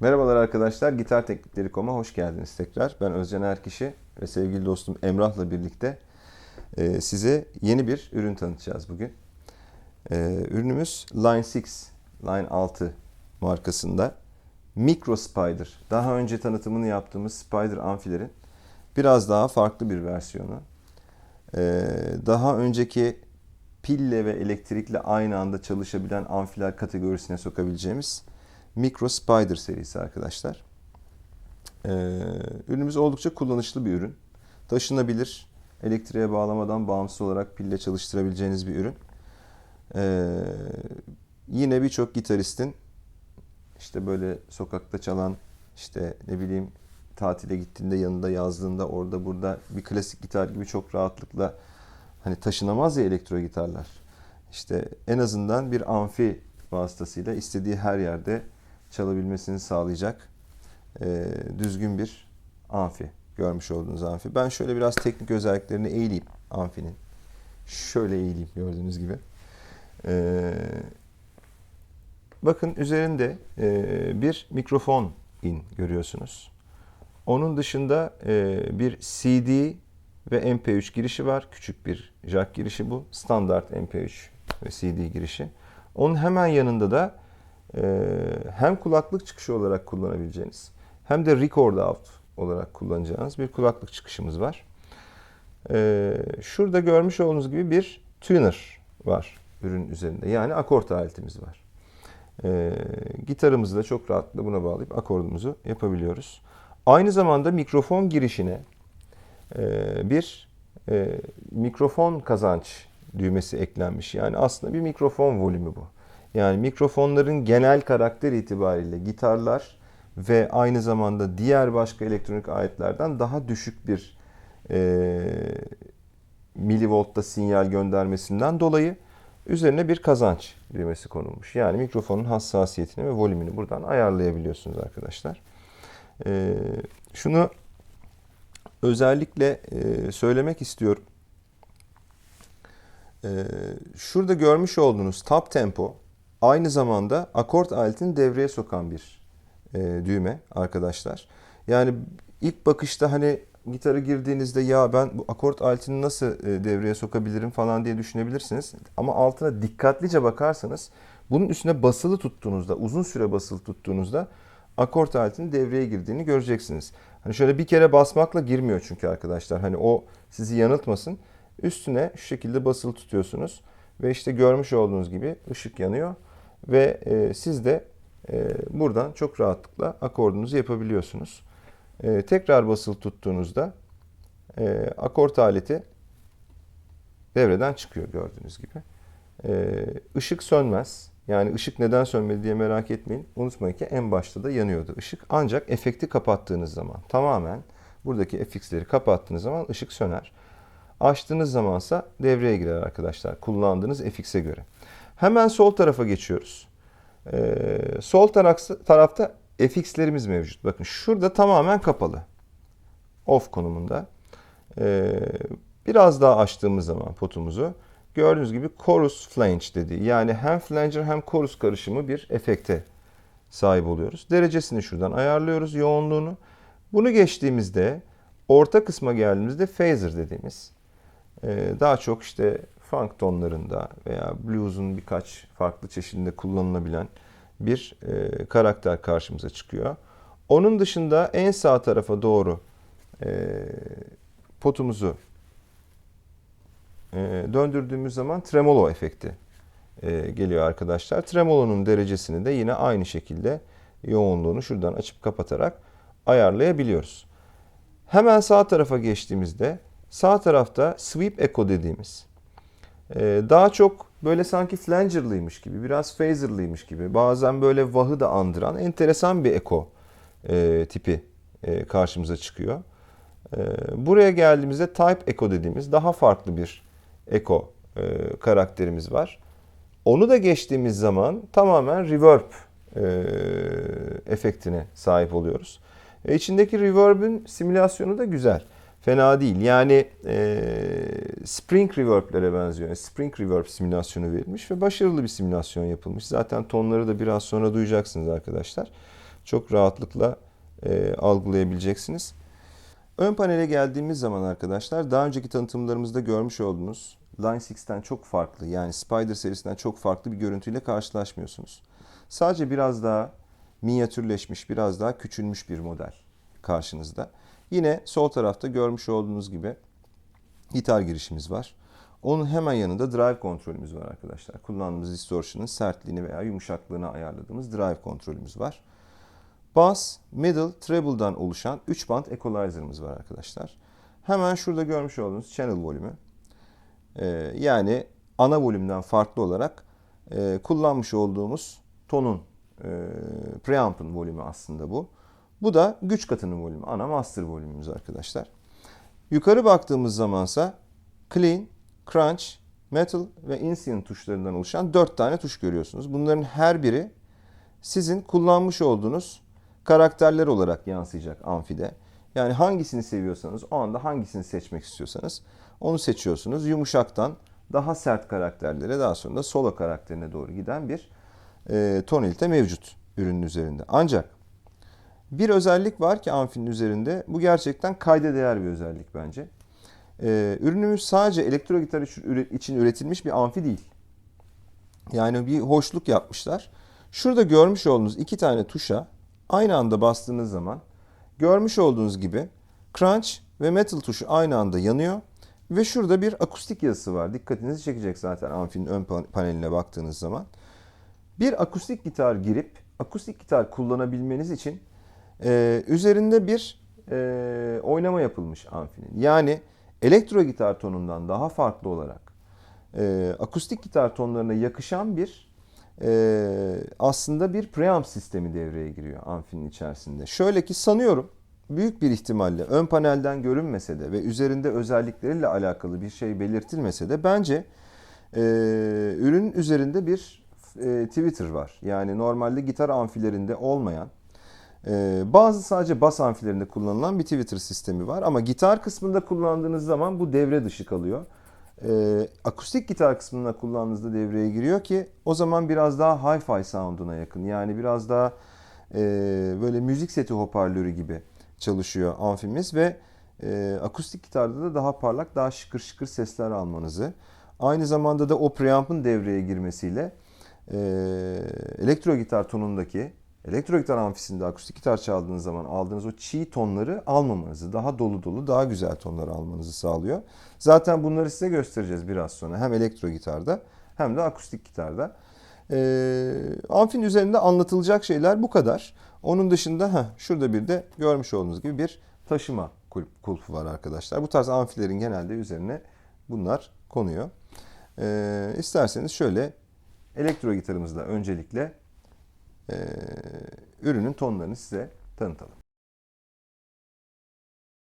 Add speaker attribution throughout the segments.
Speaker 1: Merhabalar arkadaşlar, Gitar Teknikleri.com'a hoş geldiniz tekrar. Ben Özcan Erkişi ve sevgili dostum Emrah'la birlikte e, size yeni bir ürün tanıtacağız bugün. E, ürünümüz Line 6, Line 6 markasında Micro Spider. Daha önce tanıtımını yaptığımız Spider amfilerin biraz daha farklı bir versiyonu. E, daha önceki pille ve elektrikle aynı anda çalışabilen amfiler kategorisine sokabileceğimiz Micro Spider serisi arkadaşlar. Ee, ürünümüz oldukça kullanışlı bir ürün. Taşınabilir, elektriğe bağlamadan bağımsız olarak pille çalıştırabileceğiniz bir ürün. Ee, yine birçok gitaristin işte böyle sokakta çalan, işte ne bileyim tatile gittiğinde yanında yazdığında orada burada bir klasik gitar gibi çok rahatlıkla hani taşınamaz ya elektro gitarlar. İşte en azından bir amfi vasıtasıyla istediği her yerde çalabilmesini sağlayacak e, düzgün bir amfi. Görmüş olduğunuz amfi. Ben şöyle biraz teknik özelliklerini eğileyim amfinin. Şöyle eğileyim gördüğünüz gibi. E, bakın üzerinde e, bir mikrofon in görüyorsunuz. Onun dışında e, bir CD ve MP3 girişi var. Küçük bir jack girişi bu. Standart MP3 ve CD girişi. Onun hemen yanında da hem kulaklık çıkışı olarak kullanabileceğiniz hem de record out olarak kullanacağınız bir kulaklık çıkışımız var. E, şurada görmüş olduğunuz gibi bir tuner var ürün üzerinde. Yani akort aletimiz var. E, gitarımızı da çok rahatlıkla buna bağlayıp akordumuzu yapabiliyoruz. Aynı zamanda mikrofon girişine e, bir e, mikrofon kazanç düğmesi eklenmiş. Yani aslında bir mikrofon volümü bu. Yani mikrofonların genel karakter itibariyle gitarlar ve aynı zamanda diğer başka elektronik aletlerden daha düşük bir e, milivoltta sinyal göndermesinden dolayı üzerine bir kazanç düğmesi konulmuş. Yani mikrofonun hassasiyetini ve volümünü buradan ayarlayabiliyorsunuz arkadaşlar. E, şunu özellikle e, söylemek istiyorum. E, şurada görmüş olduğunuz top tempo aynı zamanda akort aletini devreye sokan bir e, düğme arkadaşlar. Yani ilk bakışta hani gitarı girdiğinizde ya ben bu akort aletini nasıl e, devreye sokabilirim falan diye düşünebilirsiniz. Ama altına dikkatlice bakarsanız bunun üstüne basılı tuttuğunuzda, uzun süre basılı tuttuğunuzda akort aletinin devreye girdiğini göreceksiniz. Hani şöyle bir kere basmakla girmiyor çünkü arkadaşlar. Hani o sizi yanıltmasın. Üstüne şu şekilde basılı tutuyorsunuz ve işte görmüş olduğunuz gibi ışık yanıyor ve e, siz de e, buradan çok rahatlıkla akordunuzu yapabiliyorsunuz. E, tekrar basılı tuttuğunuzda e, akort aleti devreden çıkıyor gördüğünüz gibi. E, ışık sönmez. Yani ışık neden sönmedi diye merak etmeyin. Unutmayın ki en başta da yanıyordu ışık. Ancak efekti kapattığınız zaman tamamen buradaki FX'leri kapattığınız zaman ışık söner. Açtığınız zamansa devreye girer arkadaşlar kullandığınız FX'e göre. Hemen sol tarafa geçiyoruz. Ee, sol tarafta FX'lerimiz mevcut. Bakın şurada tamamen kapalı. Off konumunda. Ee, biraz daha açtığımız zaman potumuzu gördüğünüz gibi chorus flange dediği yani hem flanger hem chorus karışımı bir efekte sahip oluyoruz. Derecesini şuradan ayarlıyoruz yoğunluğunu. Bunu geçtiğimizde orta kısma geldiğimizde phaser dediğimiz ee, daha çok işte funk tonlarında veya blues'un birkaç farklı çeşidinde kullanılabilen bir e, karakter karşımıza çıkıyor. Onun dışında en sağ tarafa doğru e, potumuzu e, döndürdüğümüz zaman tremolo efekti e, geliyor arkadaşlar. Tremolo'nun derecesini de yine aynı şekilde yoğunluğunu şuradan açıp kapatarak ayarlayabiliyoruz. Hemen sağ tarafa geçtiğimizde sağ tarafta sweep echo dediğimiz daha çok böyle sanki flangerlıymış gibi, biraz phaserlıymış gibi, bazen böyle vahı da andıran enteresan bir eko e, tipi e, karşımıza çıkıyor. E, buraya geldiğimizde type echo dediğimiz daha farklı bir eko e, karakterimiz var. Onu da geçtiğimiz zaman tamamen reverb e, efektine sahip oluyoruz. E, içindeki reverb'ün simülasyonu da güzel. Fena değil. Yani e, Spring Reverb'lere benziyor. Yani Spring Reverb simülasyonu verilmiş ve başarılı bir simülasyon yapılmış. Zaten tonları da biraz sonra duyacaksınız arkadaşlar. çok rahatlıkla e, algılayabileceksiniz. Ön panele geldiğimiz zaman arkadaşlar daha önceki tanıtımlarımızda görmüş olduğunuz Line 6'ten çok farklı yani Spider serisinden çok farklı bir görüntüyle karşılaşmıyorsunuz. Sadece biraz daha minyatürleşmiş, biraz daha küçülmüş bir model karşınızda. Yine sol tarafta görmüş olduğunuz gibi gitar girişimiz var. Onun hemen yanında drive kontrolümüz var arkadaşlar. Kullandığımız distortion'ın sertliğini veya yumuşaklığını ayarladığımız drive kontrolümüz var. Bass, middle, treble'dan oluşan 3 band equalizer'ımız var arkadaşlar. Hemen şurada görmüş olduğunuz channel volümü. Ee, yani ana volümden farklı olarak e, kullanmış olduğumuz tonun e, preamp'ın volümü aslında bu. Bu da güç katının volümü. Ana master volümümüz arkadaşlar. Yukarı baktığımız zamansa clean, crunch, metal ve instant tuşlarından oluşan 4 tane tuş görüyorsunuz. Bunların her biri sizin kullanmış olduğunuz karakterler olarak yansıyacak amfide. Yani hangisini seviyorsanız o anda hangisini seçmek istiyorsanız onu seçiyorsunuz. Yumuşaktan daha sert karakterlere daha sonra da solo karakterine doğru giden bir e, tonalite mevcut ürünün üzerinde. Ancak bir özellik var ki amfinin üzerinde. Bu gerçekten kayda değer bir özellik bence. Ee, ürünümüz sadece elektro gitar için üretilmiş bir amfi değil. Yani bir hoşluk yapmışlar. Şurada görmüş olduğunuz iki tane tuşa aynı anda bastığınız zaman görmüş olduğunuz gibi crunch ve metal tuşu aynı anda yanıyor. Ve şurada bir akustik yazısı var. Dikkatinizi çekecek zaten amfinin ön paneline baktığınız zaman. Bir akustik gitar girip akustik gitar kullanabilmeniz için e, üzerinde bir e, oynama yapılmış amfinin. Yani elektro gitar tonundan daha farklı olarak e, akustik gitar tonlarına yakışan bir e, aslında bir preamp sistemi devreye giriyor amfinin içerisinde. Şöyle ki sanıyorum büyük bir ihtimalle ön panelden görünmese de ve üzerinde özellikleriyle alakalı bir şey belirtilmese de bence e, ürünün üzerinde bir e, Twitter var. Yani normalde gitar amfilerinde olmayan ee, bazı sadece bas amfilerinde kullanılan bir Twitter sistemi var ama gitar kısmında kullandığınız zaman bu devre dışı kalıyor. Ee, akustik gitar kısmında kullandığınızda devreye giriyor ki o zaman biraz daha hi-fi sound'una yakın. Yani biraz daha e, böyle müzik seti hoparlörü gibi çalışıyor amfimiz ve e, akustik gitarda da daha parlak, daha şıkır şıkır sesler almanızı. Aynı zamanda da o preamp'ın devreye girmesiyle e, elektro gitar tonundaki elektro gitar amfisinde akustik gitar çaldığınız zaman aldığınız o çiğ tonları almamanızı, daha dolu dolu, daha güzel tonları almanızı sağlıyor. Zaten bunları size göstereceğiz biraz sonra. Hem elektro gitarda hem de akustik gitarda. Ee, amfin üzerinde anlatılacak şeyler bu kadar. Onun dışında heh, şurada bir de görmüş olduğunuz gibi bir taşıma kulpu var arkadaşlar. Bu tarz amfilerin genelde üzerine bunlar konuyor. Ee, isterseniz şöyle elektro gitarımızla öncelikle e, ürünün tonlarını size tanıtalım.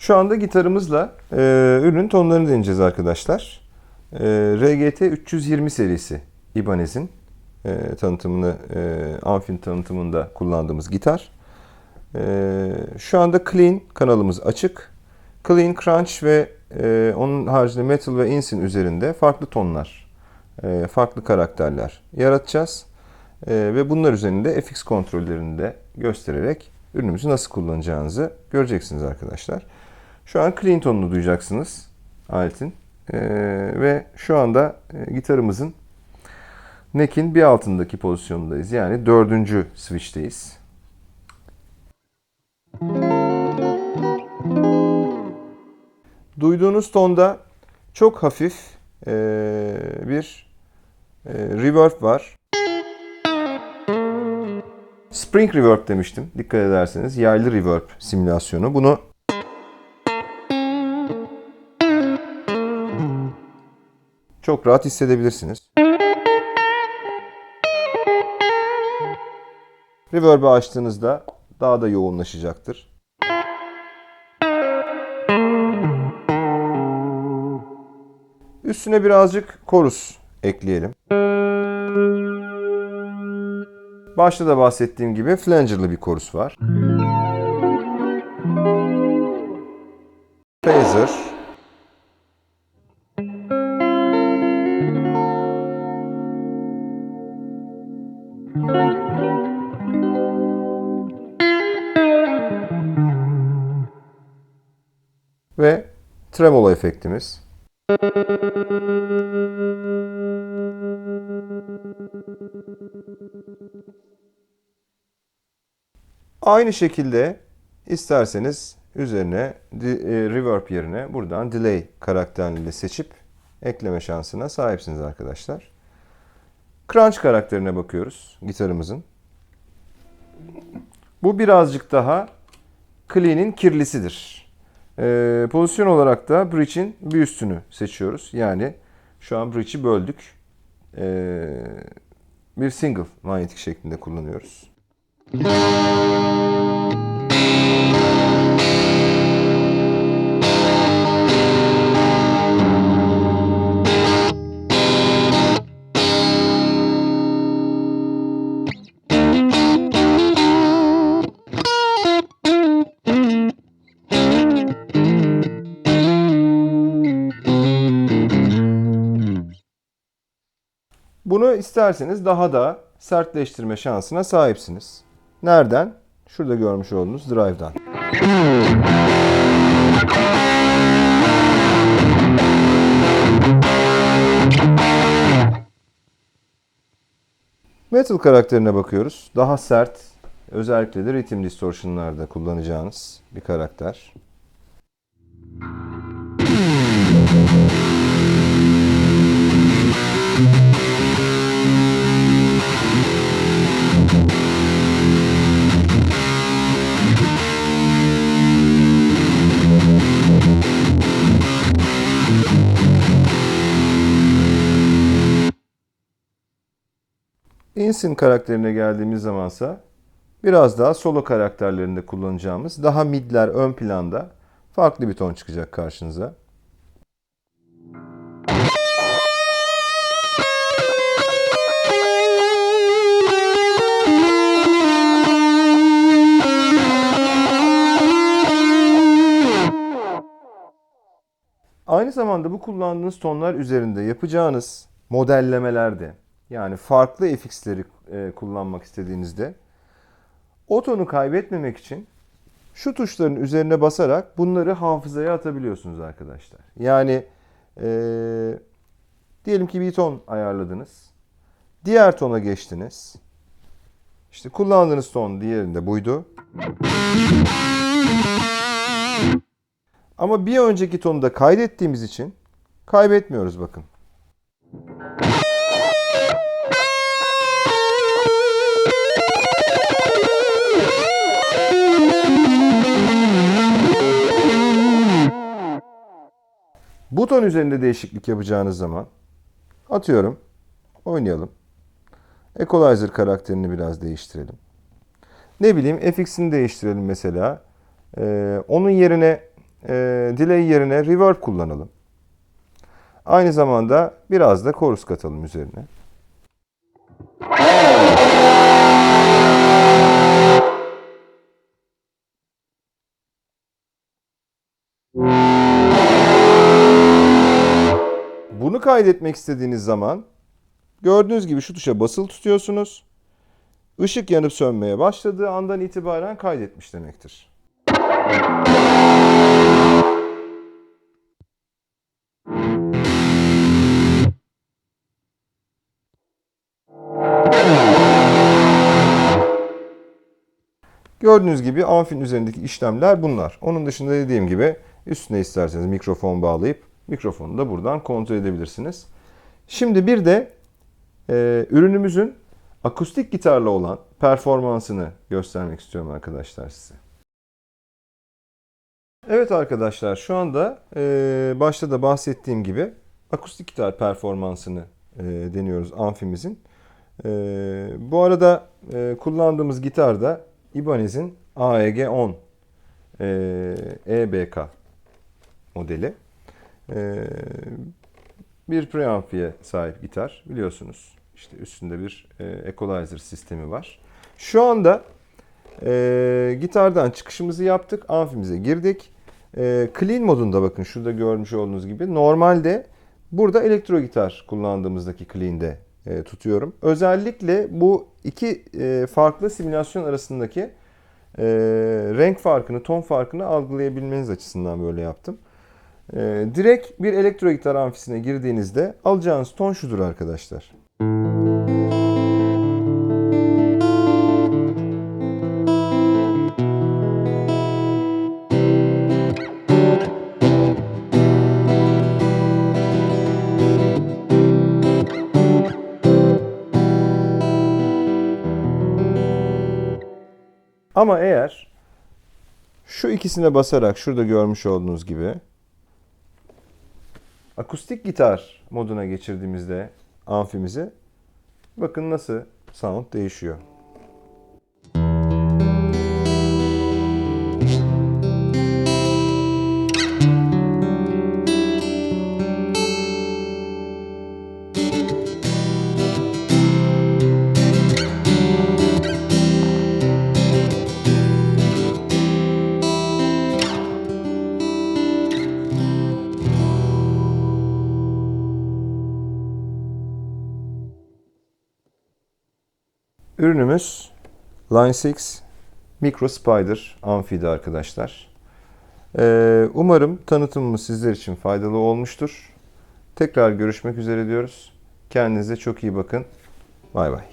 Speaker 1: Şu anda gitarımızla e, ürünün tonlarını deneyeceğiz arkadaşlar. E, RGT 320 serisi Ibanez'in e, tanıtımını, e, Amfin tanıtımında kullandığımız gitar. E, şu anda Clean kanalımız açık. Clean, Crunch ve e, onun haricinde Metal ve Insin üzerinde farklı tonlar, e, farklı karakterler yaratacağız. Ee, ve bunlar üzerinde FX kontrollerini de göstererek ürünümüzü nasıl kullanacağınızı göreceksiniz arkadaşlar. Şu an clean tonunu duyacaksınız aletin. Ee, ve şu anda e, gitarımızın neck'in bir altındaki pozisyondayız. Yani dördüncü switch'teyiz. Duyduğunuz tonda çok hafif e, bir e, reverb var. Spring Reverb demiştim. Dikkat ederseniz yaylı reverb simülasyonu. Bunu çok rahat hissedebilirsiniz. Reverb'ı açtığınızda daha da yoğunlaşacaktır. Üstüne birazcık korus ekleyelim. Başta da bahsettiğim gibi flangerlı bir korus var. Phaser. Ve tremolo efektimiz. Thank. Aynı şekilde isterseniz üzerine e, reverb yerine buradan delay karakterini de seçip ekleme şansına sahipsiniz arkadaşlar. Crunch karakterine bakıyoruz gitarımızın. Bu birazcık daha clean'in kirlisidir. Ee, pozisyon olarak da bridge'in bir üstünü seçiyoruz. Yani şu an bridge'i böldük. Ee, bir single manyetik şeklinde kullanıyoruz. Bunu isterseniz daha da sertleştirme şansına sahipsiniz. Nereden? Şurada görmüş olduğunuz drive'dan. Metal karakterine bakıyoruz. Daha sert, özellikle de ritim distortion'larda kullanacağınız bir karakter. Insin karakterine geldiğimiz zamansa biraz daha solo karakterlerinde kullanacağımız daha midler ön planda farklı bir ton çıkacak karşınıza. Aynı zamanda bu kullandığınız tonlar üzerinde yapacağınız modellemelerde yani farklı FX'leri e, kullanmak istediğinizde o tonu kaybetmemek için şu tuşların üzerine basarak bunları hafızaya atabiliyorsunuz arkadaşlar. Yani e, diyelim ki bir ton ayarladınız. Diğer tona geçtiniz. İşte kullandığınız ton diğerinde buydu. Ama bir önceki tonu da kaydettiğimiz için kaybetmiyoruz bakın. Buton üzerinde değişiklik yapacağınız zaman atıyorum oynayalım. Equalizer karakterini biraz değiştirelim. Ne bileyim FX'ini değiştirelim mesela. Ee, onun yerine e, delay yerine reverb kullanalım. Aynı zamanda biraz da chorus katalım üzerine. Bunu kaydetmek istediğiniz zaman gördüğünüz gibi şu tuşa basılı tutuyorsunuz. Işık yanıp sönmeye başladığı andan itibaren kaydetmiş demektir. Gördüğünüz gibi amfin üzerindeki işlemler bunlar. Onun dışında dediğim gibi üstüne isterseniz mikrofon bağlayıp mikrofonu da buradan kontrol edebilirsiniz. Şimdi bir de e, ürünümüzün akustik gitarla olan performansını göstermek istiyorum arkadaşlar size. Evet arkadaşlar şu anda e, başta da bahsettiğim gibi akustik gitar performansını e, deniyoruz amfimizin. E, bu arada e, kullandığımız gitar da Ibanez'in AEG 10 e, EBK modeli. E, bir preamfiye sahip gitar biliyorsunuz. İşte üstünde bir e, equalizer sistemi var. Şu anda e, gitardan çıkışımızı yaptık. Amfimize girdik. E, clean modunda bakın şurada görmüş olduğunuz gibi. Normalde burada elektro gitar kullandığımızdaki clean'de e, tutuyorum. Özellikle bu iki e, farklı simülasyon arasındaki e, renk farkını, ton farkını algılayabilmeniz açısından böyle yaptım. Ee, direkt bir elektro gitar amfisine girdiğinizde alacağınız ton şudur arkadaşlar. Ama eğer şu ikisine basarak şurada görmüş olduğunuz gibi akustik gitar moduna geçirdiğimizde amfimizi bakın nasıl sound değişiyor. Ürünümüz Line 6 Micro Spider amfiydi arkadaşlar. Ee, umarım tanıtımımız sizler için faydalı olmuştur. Tekrar görüşmek üzere diyoruz. Kendinize çok iyi bakın. Bay bay.